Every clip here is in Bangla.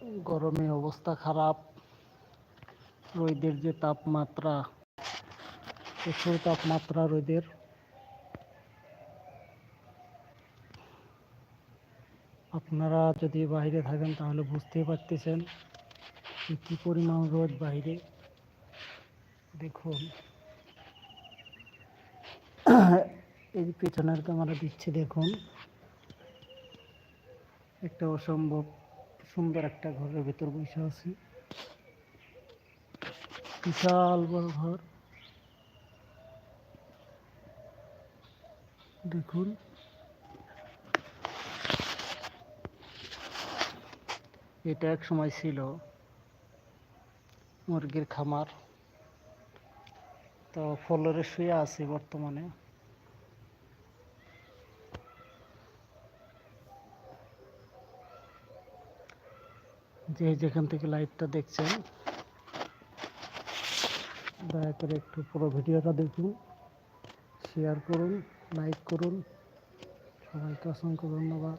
গরমে অবস্থা খারাপ, রোদের যে তাপমাত্রা, প্রচুর তাপমাত্রা রোদের। আপনারা যদি বাইরে থাকেন তাহলে বুঝতেই পারতেছেন কি পরিমাণ রোদ বাইরে। দেখুন, এই পেছনের ক্যামেরা দিচ্ছে, দেখুন। একটা অসম্ভব। সুন্দর একটা ঘরের ভেতর বসে আছি। বিশাল বড় ঘর। দেখুন। এটা এক সময় ছিল মুরগির খামার। তো ফলরে শুয়ে আছি বর্তমানে। যে যেখান থেকে লাইভটা দেখছেন, দয়া করে একটু পুরো ভিডিওটা দেখুন শেয়ার করুন লাইক করুন। সবাইকে অসংখ্য ধন্যবাদ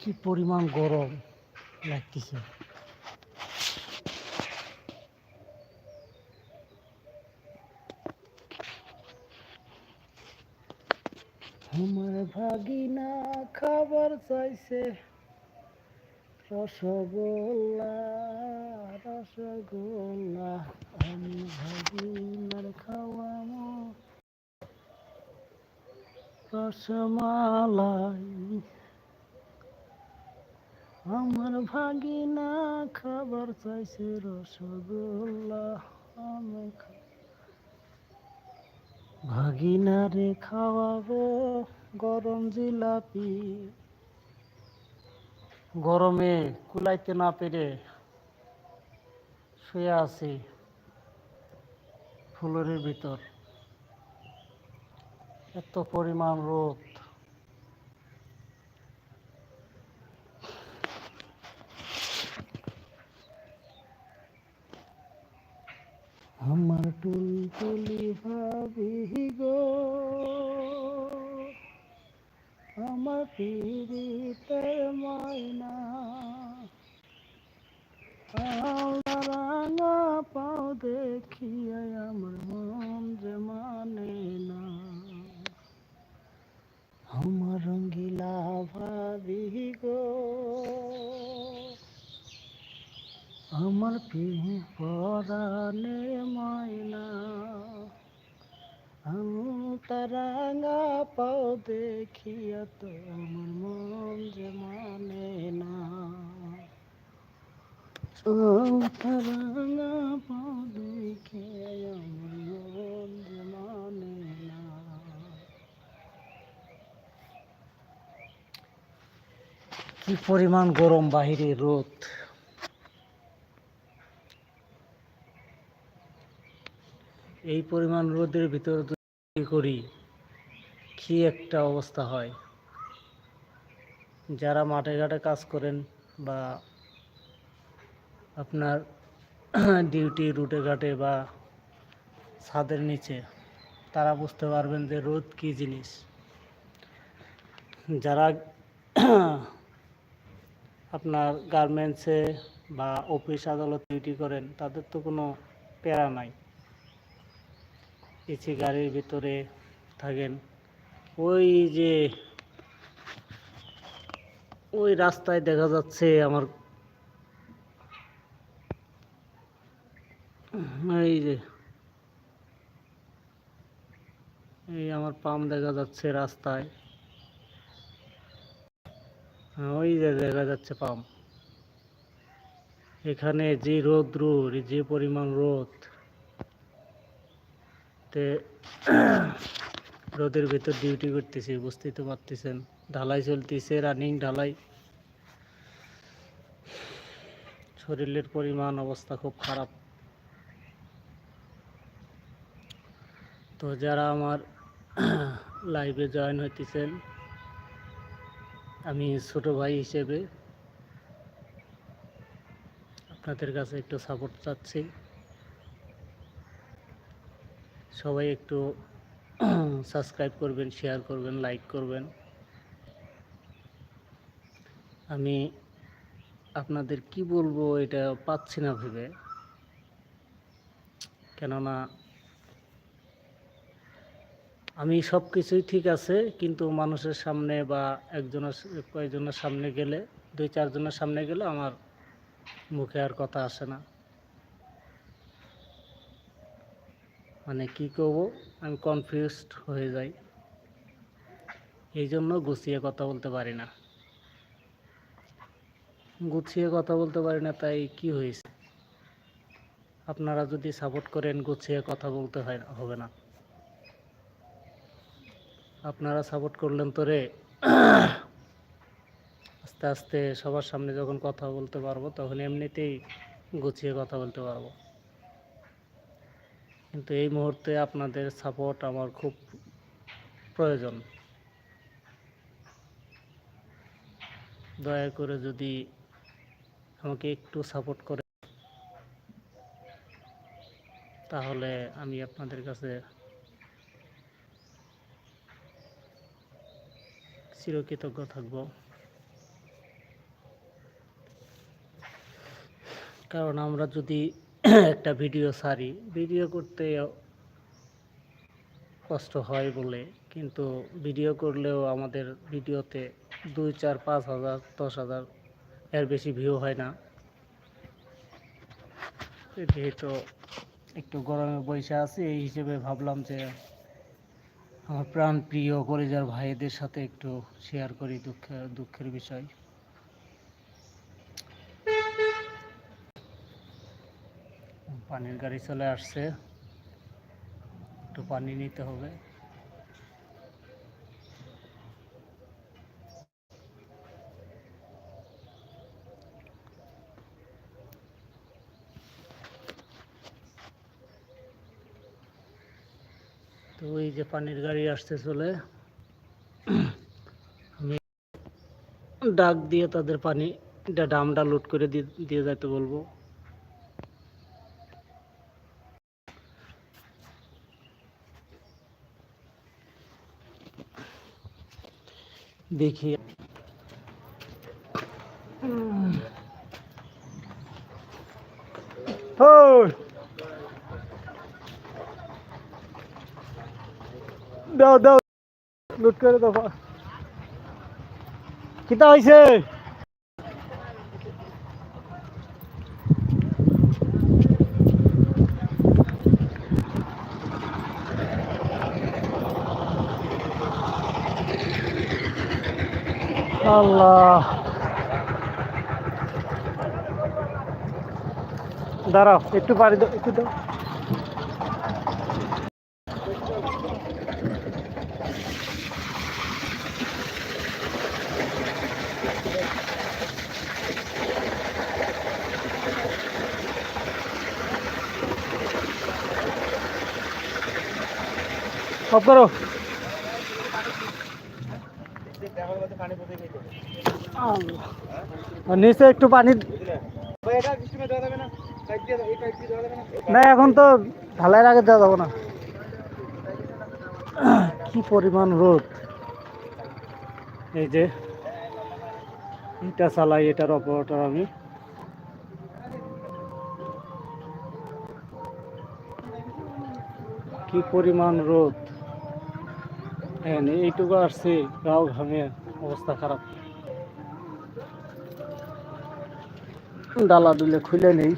কি পরিমাণ গরম লাগতেছে। আমার ভাগিনা খাবার চাইছে। রসগোল্লা রসগোল্লা আমি ভাগিনার খাওয়ামো রসমালাই আমার ভাগিনা খাবার চাইছে রসগোল্লা, আমি খা- ভাগিনারে খাওয়াবো গরম জিলাপি। গরমে কুলাইতে না পেরে শুয়ে আছি ফুলরের ভিতর। এত পরিমাণ রোদ আমার টুলটুলি ভাবি গো, আমার পীড়িতের মাইনা রাঙা পাও দেখিয়া আমার মন যে মানে না। আমার রঙ্গিলা ভাবি গো, আমার পিহি পরানে মন মানে কি পরিমাণ গরম বাহিরে রোদ। এই পরিমাণ রোদের ভিতরে করি? কি একটা অবস্থা হয়। যারা মাঠে ঘাটে কাজ করেন বা আপনার ডিউটি রুটে ঘাটে বা ছাদের নিচে, তারা বুঝতে পারবেন যে রোদ কি জিনিস। যারা আপনার গার্মেন্টসে বা অফিস আদালত ডিউটি করেন, তাদের তো কোনো প্যারা নাই। এসি গাড়ির ভিতরে থাকেন। ওই যে ওই রাস্তায় দেখা যাচ্ছে আমার এই যে এই আমার পাম দেখা যাচ্ছে রাস্তায়। হ্যাঁ, ওই যে দেখা যাচ্ছে পাম। এখানে যে রোদ্রুর যে পরিমাণ রোদ তে রোদের ভেতর ডিউটি করতেছি বুঝতেই তো পারতেছেন। ঢালাই চলতেছে রানিং ঢালাই। শরীরের পরিমাণ অবস্থা খুব খারাপ। তো যারা আমার লাইভে জয়েন হইতেছেন, আমি ছোট ভাই হিসেবে আপনাদের কাছে একটু সাপোর্ট চাচ্ছি। সবাই একটু সাবস্ক্রাইব করবেন শেয়ার করবেন লাইক করবেন। আমি আপনাদের কি বলব এটা পাচ্ছি না ভেবে। কেননা আমি সব কিছুই ঠিক আছে, কিন্তু মানুষের সামনে বা একজনের কয়েকজনের সামনে গেলে, দুই চারজনের সামনে গেলে আমার মুখে আর কথা আসে না। মানে কি করব? আমি কনফিউজড হয়ে যাই। এই জন্য গুছিয়ে কথা বলতে পারি না। গুছিয়ে কথা বলতে পারি না, তাই কি হয়েছে? আপনারা যদি সাপোর্ট করেন, গুছিয়ে কথা বলতে হয় হবে না। আপনারা সাপোর্ট করলেন তো রে। আস্তে আস্তে সবার সামনে যখন কথা বলতে পারব, তখন এমনিতেই গুছিয়ে কথা বলতে পারব। কিন্তু এই মুহূর্তে আপনাদের সাপোর্ট আমার খুব প্রয়োজন। দয়া করে যদি আমাকে একটু সাপোর্ট করে। তাহলে আমি আপনাদের কাছে চিরকৃতজ্ঞ থাকব। কারণ আমরা যদি একটা ভিডিও সারি ভিডিও করতে কষ্ট হয় বলে, কিন্তু ভিডিও করলেও আমাদের ভিডিওতে দুই, চার, পাঁচ হাজার, দশ হাজার এর বেশি ভিউ হয় না। যেহেতু একটু গরমে বসে আছি, এই হিসেবে ভাবলাম যে আমার প্রাণ প্রিয় কলেজার ভাইদের সাথে একটু শেয়ার করি দুঃখের দুঃখের বিষয়। পানির গাড়ি চলে আসছে। একটু পানি নিতে হবে। যে পানির গাড়ি আসতে চলে, আমি ডাক দিয়ে তাদের পানি ডামটা লোড করে দিয়ে যাইতে বলব। দেখি। ওই দাও দাও। লুট করে দাও কিতা হয়েছে আল্লাহ। দাঁড়াও একটু পারি দাও একটু দাও। অফ করো নিচে একটু পানি না, এখন তো ঢালাইয়ের আগে দেওয়া যাব না। কি পরিমাণ রোদ। এই যে এটা চালাই, এটার অপারেটর আমি। কি পরিমাণ রোদ। হ্যাঁ এইটুকু আসছে গাও ঘামে অবস্থা খারাপ। ডালা দুলে খুলে নেই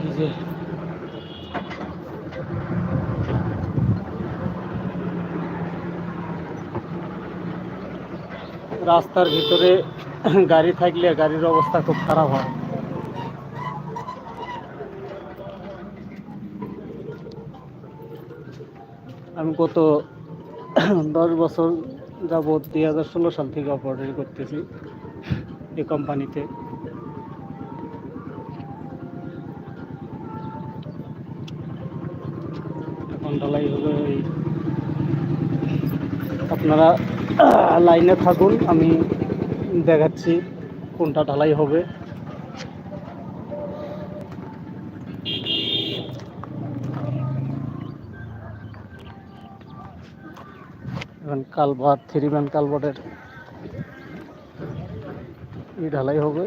এই যে রাস্তার ভিতরে গাড়ি থাকলে গাড়ির অবস্থা খুব খারাপ হয়। আমি গত দশ বছর যাবৎ দুই হাজার ষোলো সাল থেকে অপারেটর করতেছি এই কোম্পানিতে। এখন ঢালাই হবে ওই আপনারা লাইনে থাকুন, আমি দেখাচ্ছি কোনটা ঢালাই হবে। এখন কালভার থ্রি ম্যান কালভার্টের ই ঢালাই হবে।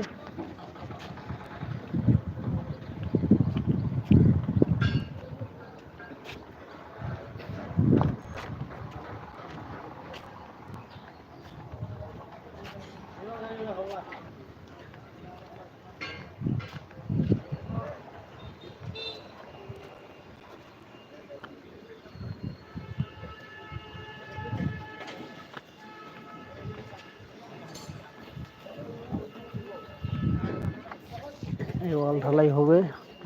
এই ওয়াল ঢালাই হবে,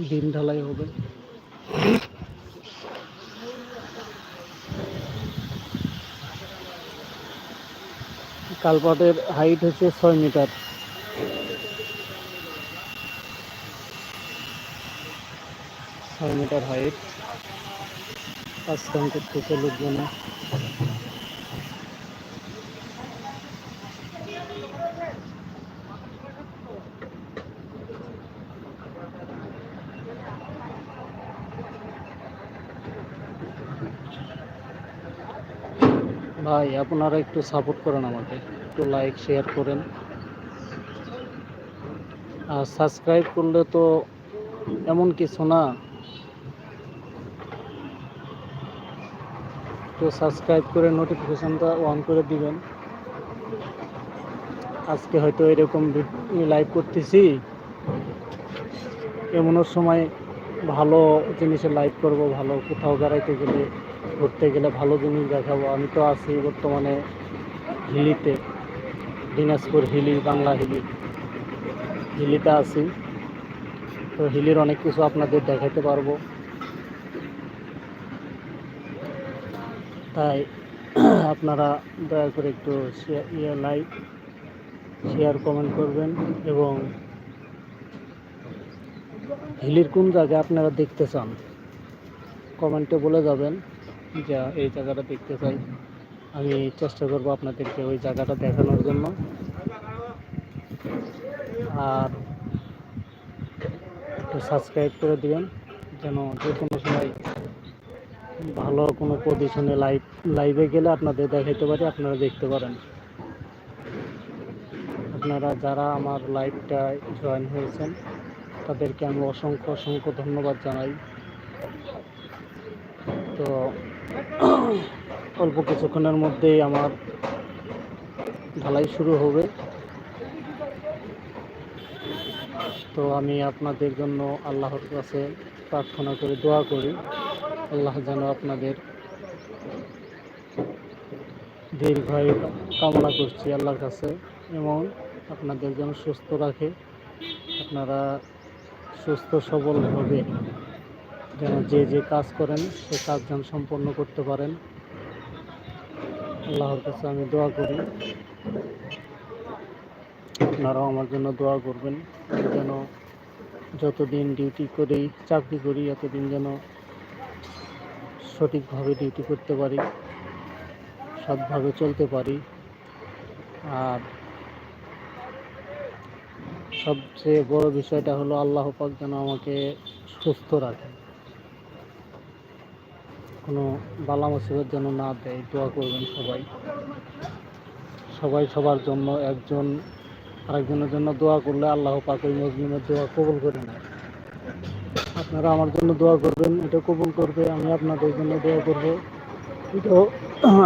ডিম ঢালাই হবে। কালপাটের হাইট হচ্ছে ছয় মিটার ছয় মিটার হাইট কাজ কাম করতেছে লোকজনে। ভাই, আপনারা একটু সাপোর্ট করেন আমাকে। একটু লাইক শেয়ার করেন। আর সাবস্ক্রাইব করলে তো এমন কিছু না। তো সাবস্ক্রাইব করে নোটিফিকেশনটা অন করে দিবেন। আজকে হয়তো এরকম লাইভ করতেছি। এমনও সময় ভালো জিনিসে লাইভ করব, ভালো কোথাও বেড়াইতে গেলে। ঘুরতে গেলে ভালো জিনিস দেখাবো। আমি তো আছি বর্তমানে হিলিতে, দিনাজপুর হিলি, বাংলা হিলি। হিলিতে আছি। তো হিলির অনেক কিছু আপনাদের দেখাতে পারব। তাই আপনারা দয়া করে একটু ইয়ে লাইক শেয়ার কমেন্ট করবেন এবং হিলির কোন জায়গায় আপনারা দেখতে চান কমেন্টে বলে যাবেন। যা এই জায়গাটা দেখতে চাই। আমি চেষ্টা করব আপনাদেরকে ওই জায়গাটা দেখানোর জন্য। আর একটু সাবস্ক্রাইব করে দিবেন, যেন যে কোনো সময় ভালো কোনো পজিশনে লাইভ লাইভে গেলে আপনাদের দেখাইতে পারি, আপনারা দেখতে পারেন। আপনারা যারা আমার লাইভটায় জয়েন হয়েছেন, তাদেরকে আমি অসংখ্য অসংখ্য ধন্যবাদ জানাই। তো অল্প কিছুক্ষণের মধ্যেই আমার ঢালাই শুরু হবে। তো আমি আপনাদের জন্য আল্লাহর কাছে প্রার্থনা করে দোয়া করি। আল্লাহ যেন আপনাদের দীর্ঘায়ু কামনা করছি আল্লাহর কাছে এবং আপনাদের যেন সুস্থ রাখে। আপনারা সুস্থ সবলভাবে যেন যে যে কাজ করেন, সে কাজ যেন সম্পন্ন করতে পারেন। আল্লাহর কাছে আমি দোয়া করি। আপনারাও আমার জন্য দোয়া করবেন, যেন যতদিন ডিউটি করি, চাকরি করি, এতদিন যেন সঠিকভাবে ডিউটি করতে পারি, সৎভাবে চলতে পারি। আর সবচেয়ে বড় বিষয়টা হলো, আল্লাহ পাক যেন আমাকে সুস্থ রাখে কোনো বালা মুসিবত যেন না দেয়, দোয়া করবেন সবাই। সবাই সবার জন্য একজন আরেকজনের জন্য দোয়া করলে আল্লাহ পাক ওই মজলুমের দোয়া কবুল করে নেয়। আপনারা আমার জন্য দোয়া করবেন, এটা কবুল করবে, আমি আপনাদের জন্য দোয়া করব। এটাও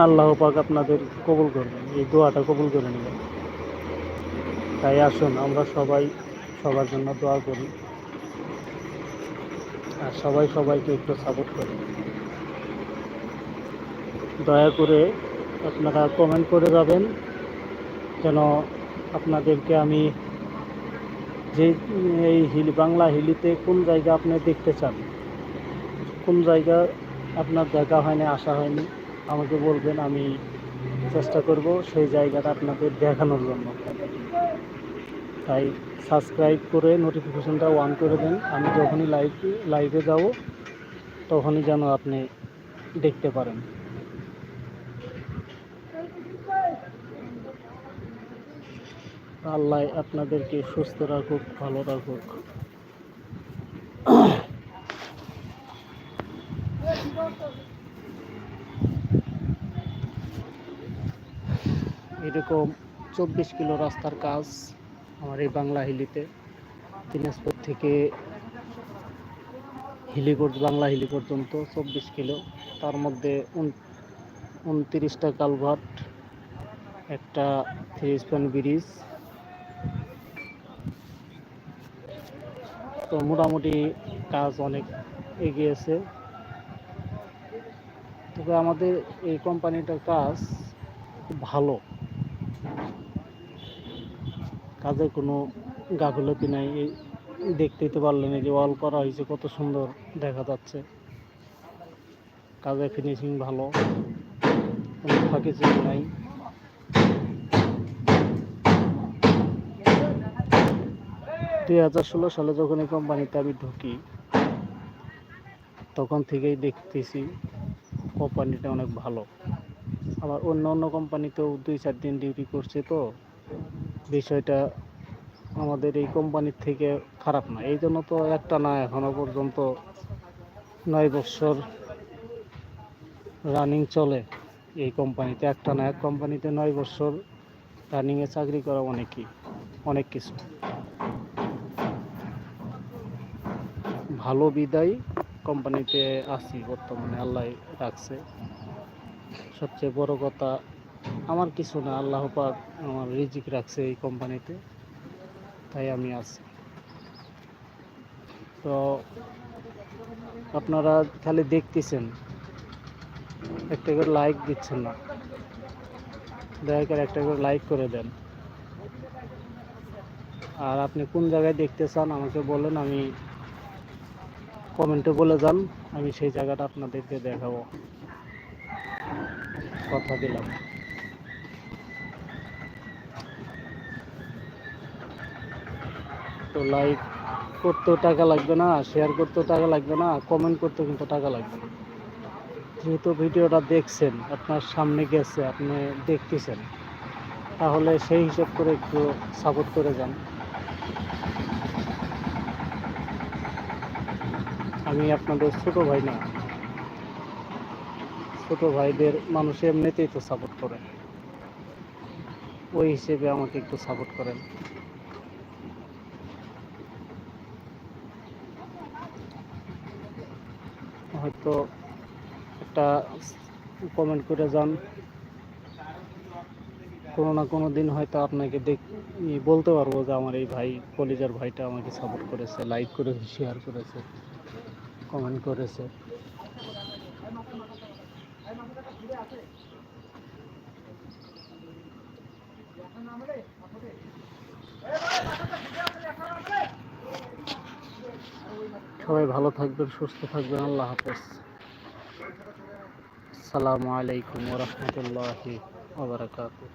আল্লাহ পাক আপনাদের কবুল করবেন, এই দোয়াটা কবুল করে নেবেন। তাই আসুন, আমরা সবাই সবার জন্য দোয়া করি। আর সবাই সবাইকে একটু সাপোর্ট করি। দয়া করে আপনারা কমেন্ট করে যাবেন। যেন আপনাদেরকে আমি যে, এই হিল, বাংলা হিলিতে কোন জায়গা আপনি দেখতে চান? কোন জায়গা আপনার দেখা হয়নি, আসা হয়নি? আমাকে বলবেন, আমি চেষ্টা করব সেই জায়গাটা আপনাদের দেখানোর জন্য। তাই সাবস্ক্রাইব করে নোটিফিকেশনটা অন করে দেন। আমি যখনই লাইভ লাইভে যাব, তখনই যেন আপনি দেখতে পারেন। আল্লাহ আপনাদেরকে সুস্থ রাখুক, ভালো রাখুক। এরকম চব্বিশ কিলো রাস্তার কাজ আমার এই বাংলা হিলিতে। দিনাজপুর থেকে হিলি বাংলা হিলি পর্যন্ত চব্বিশ কিলো। তার মধ্যে উন- উনত্রিশটা কালভার্ট, একটা থ্রি স্প্যান ব্রিজ। তো মোটামুটি কাজ অনেক এগিয়েছে। তবে আমাদের এই কোম্পানিটার কাজ খুব ভালো। কাজে কোনো গাফিলতি নাই। দেখতেই তো পারলেন এই যে ওয়াল করা হয়েছে, কত সুন্দর দেখা যাচ্ছে। কাজের ফিনিশিং ভালো। কোনো ফাঁকি নাই। দুই হাজার ষোলো সালে যখন এই কোম্পানিতে আমি ঢুকি, তখন থেকেই দেখতেছি কোম্পানিটা অনেক ভালো। আবার অন্য অন্য কোম্পানিতেও দুই চার দিন ডিউটি করছে তো, বিষয়টা আমাদের এই কোম্পানির থেকে খারাপ না। এই জন্য তো একটা না, এখনও পর্যন্ত নয় বছর রানিং চলে এই কোম্পানিতে একটা না, এক কোম্পানিতে নয় বছর রানিংয়ে চাকরি করা অনেকই, অনেক কিছু। ভালো বিদায় কোম্পানিতে আছি বর্তমানে আল্লাহ রাখছে। সবচেয়ে বড় কথা, আমার কিছু না, আল্লাহ পাক আমার রিজিক রাখছে এই কোম্পানিতে, তাই আমি আছি। তো আপনারা খালি দেখতেছেন, একটা করে লাইক দিচ্ছেন না। দয়া করে একটা করে লাইক করে দেন। আর আপনি কোন জায়গায় দেখতে চান, আমাকে বলেন, আমি কমেন্টে বলে যান, আমি সেই জায়গাটা আপনাদেরকে দেখাবো। কথা দিলাম। তো লাইক করতেও টাকা লাগবে না শেয়ার করতেও টাকা লাগবে না কমেন্ট করতেও কিন্তু টাকা লাগবে না। যেহেতু ভিডিওটা দেখছেন, আপনার সামনে গেছে, আপনি দেখতেছেন, তাহলে সেই হিসাব করে একটু সাপোর্ট করে যান। আমি আপনাদের ছোট ভাই না। ছোট ভাইদের মানুষ এমনিতেই তো সাপোর্ট করে। ওই হিসেবে আমাকে একটু সাপোর্ট করেন। হয়তো একটা কমেন্ট করে যান। কোনো না কোনো দিন হয়তো আপনাকে দেখ বলতে পারব যে আমার এই ভাই, কলিজার ভাইটা আমাকে সাপোর্ট করেছে লাইক করেছে শেয়ার করেছে। কমেন্ট করেছে। সবাই ভালো থাকবেন সুস্থ থাকবেন। আল্লাহ হাফেজ। আসসালামু আলাইকুম ওরহমতুল্লাহি ওবরাকাতু